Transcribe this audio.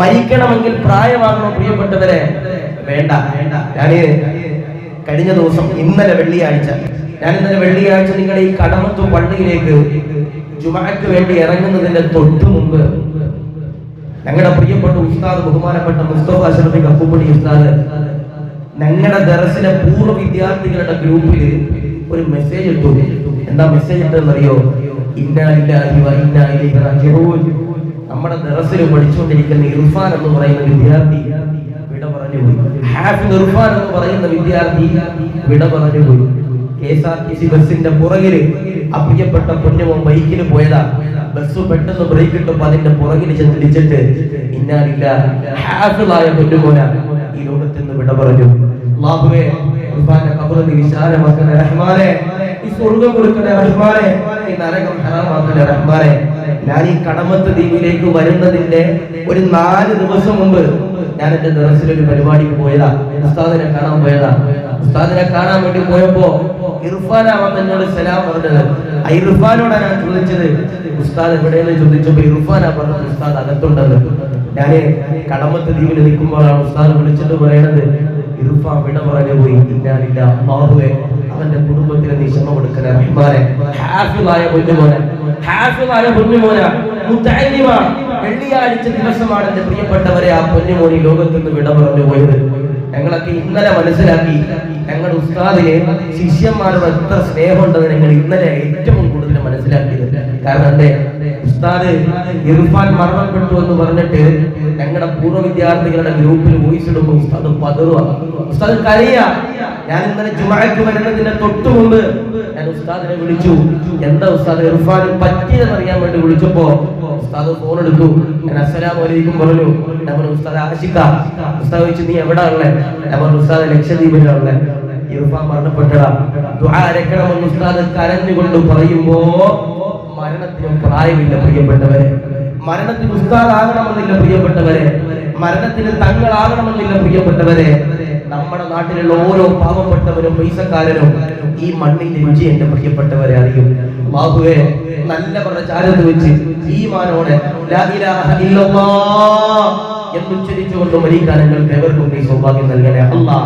മരിക്കണമെങ്കിൽ പ്രായമാകണോ പ്രിയപ്പെട്ടവരെ. വേണ്ട. ഞാൻ കഴിഞ്ഞ ദിവസം ഇന്നലെ വെള്ളിയാഴ്ച ഞാൻ ഇന്നലെ വെള്ളിയാഴ്ച നിങ്ങളുടെ ഈ കടമത്തു പള്ളിയിലേക്ക് ജുമാക്ക് വേണ്ടി ഇറങ്ങുന്നതിന്റെ തൊട്ടു മുമ്പ് ഞങ്ങളുടെ പ്രിയപ്പെട്ട ഉസ്താദ് ബഹുമാനപ്പെട്ട മുസ്തഫ അഷറഫി കപ്പുപൊടി ഉസ്താദ് ഞങ്ങളുടെ ദറസിലെ പൂർവ വിദ്യാർത്ഥികളുടെ ഗ്രൂപ്പിൽ ഒരു മെസ്സേജ് ഇട്ടു. എന്താ മെസ്സേജ് ഇട്ടെന്നറിയോ ഇന്നാ ലില്ലാഹി വ ഇന്നാ ഇലൈഹി നമ്മുടെ ദറസിൽ പഠിച്ചുകൊണ്ടിരിക്കുന്ന ഇർഫാൻ എന്ന് പറയുന്ന വിദ്യാർത്ഥി വിട പറഞ്ഞു പോയി. ഹാഫിദ് ഇർഫാൻ എന്ന് പറയുന്ന വിദ്യാർത്ഥി വിട പറഞ്ഞു പോയി. K S R T C ബസിന്റെ പുറകിൽ ആ പുണ്യവും ബൈക്കിൽ പോയതാ. ബസ് പെട്ടെന്ന് ബ്രേക്ക് ഇട്ടപ്പോ അതിന്റെ പുറകിൽ ചെന്നിടിച്ചിട്ട് ഇന്നാലില്ല ഹാഫിളായ പൊന്നുമോന ഈ ലോകത്ത് നിന്ന് വിട പറഞ്ഞു അല്ലാഹുവേ ഇർഫാന്റെ ഈ സ്വർഗം കൊടുക്കണേ റഹ്മാനെ. ഈ നരകം ഹറാമാക്കണേ റഹ്മാനെ. ഞാൻ ഈ കടമത്ത് ദ്വീപിലേക്ക് വരുന്നതിന്റെ ഒരു നാല് ദിവസം മുമ്പ് ഞാൻ എന്റെ ദിവസത്തിലൊരു ഒരു പരിപാടിക്ക് പോയതാ. ഉസ്താദിനെ കാണാൻ പോയതാ. ഉസ്താദിനെ കാണാൻ വേണ്ടി പോയപ്പോ ഇർഫാനാ വന്ന് എന്നോട് സലാം പറഞ്ഞത്. ആ ഇർഫാനോടാ ഞാൻ ചോദിച്ചത് ഉസ്താദ് എവിടെയെന്ന്? ചോദിച്ചപ്പോ ഇർഫാനാ പറഞ്ഞത് ഉസ്താദ് അകത്തുണ്ടെന്ന്. ഞാൻ കടമത്ത് ദ്വീപിൽ നിൽക്കുമ്പോഴാണ് ഉസ്താദ് വിളിച്ചിട്ട് പറയണത് ഇർഫാൻ വിട പറഞ്ഞു പോയി. ഇന്നാലില്ല അള്ളാഹുവേ അവന്റെ കുടുംബത്തിന് നീ ക്ഷമ കൊടുക്കണേ റഹ്മാനെ ഹാഫിളായ പൊന്നുമോനെ ഹാഫിളായ പൊന്നുമോന മുത്തഅല്ലിമ വെള്ളിയാഴ്ച ദിവസമാണ് എന്റെ പ്രിയപ്പെട്ടവരെ ആ പൊന്നുമോനി ലോകത്ത് നിന്ന് വിട പറഞ്ഞു പോയത്. ഞങ്ങളൊക്കെ ഇന്നലെ മനസ്സിലാക്കി ഞങ്ങളുടെ ഉസ്താദിനെ ശിഷ്യന്മാരുടെ എത്ര സ്നേഹമുണ്ടെന്ന് ഞങ്ങൾ ഇന്നലെ ഏറ്റവും കൂടുതൽ മനസ്സിലാക്കിയത്. കാരണം എന്തേ? ഉസ്താദ് ഇർഫാൻ മരണപ്പെട്ടു എന്ന് പറഞ്ഞിട്ട് ഞങ്ങളുടെ പൂർവ വിദ്യാർത്ഥികളുടെ ഗ്രൂപ്പിൽ വോയിസ് ഇടുമ്പോൾ ഉസ്താദ് പതറുക ഉസ്താദ് കരയ. ഞാൻ ഇന്നലെ ജുമാക്ക് വരുന്നതിന്റെ തൊട്ടു മുമ്പ് ഞാൻ ഉസ്താദിനെ വിളിച്ചു. എന്താ ഉസ്താദ് ഇർഫാൻ പറ്റിയതെന്ന് അറിയാൻ വേണ്ടി വിളിച്ചപ്പോ ഉസ്താദ് ഫോൺ എടുത്തു. ഞാൻ അസ്സലാമു അലൈക്കും പറഞ്ഞു. ഞാൻ ഉസ്താദ് ആശിക്ക ഉസ്താദ് ചോദിച്ചു നീ എവിടാ ഉള്ളേ? ഞാൻ പറഞ്ഞു ഉസ്താദ് ലക്ഷദ്വീപിലാണല്ലേ ഇർഫാൻ മരണപ്പെട്ടടാ ഉസ്താദ് കരഞ്ഞുകൊണ്ട് പറയുമ്പോ മരണത്തിന് പ്രായമില്ല പ്രിയപ്പെട്ടവരെ. മരണത്തിന് ഉസ്താദ് ആകണമെന്നില്ല പ്രിയപ്പെട്ടവരെ. മരണത്തിന് തങ്ങളാകണമെന്നില്ല പ്രിയപ്പെട്ടവരെ. നമ്മുടെ നാട്ടിലുള്ള ഓരോ പാവപ്പെട്ടവരും പൈസക്കാരനും ഈ മണ്ണിന്റെ രുചി എന്റെ പ്രിയപ്പെട്ടവരെ അറിയും. ബാബുവെ നല്ല പറഞ്ഞ ചാരത്ത് വെച്ച് ഈ മാനോടെ എന്നുച്ചരിച്ചുകൊണ്ട് മരിക്കാൻ നിങ്ങൾക്ക് എവർക്കും ഈ സൗഭാഗ്യം നൽകണേ. അല്ലാ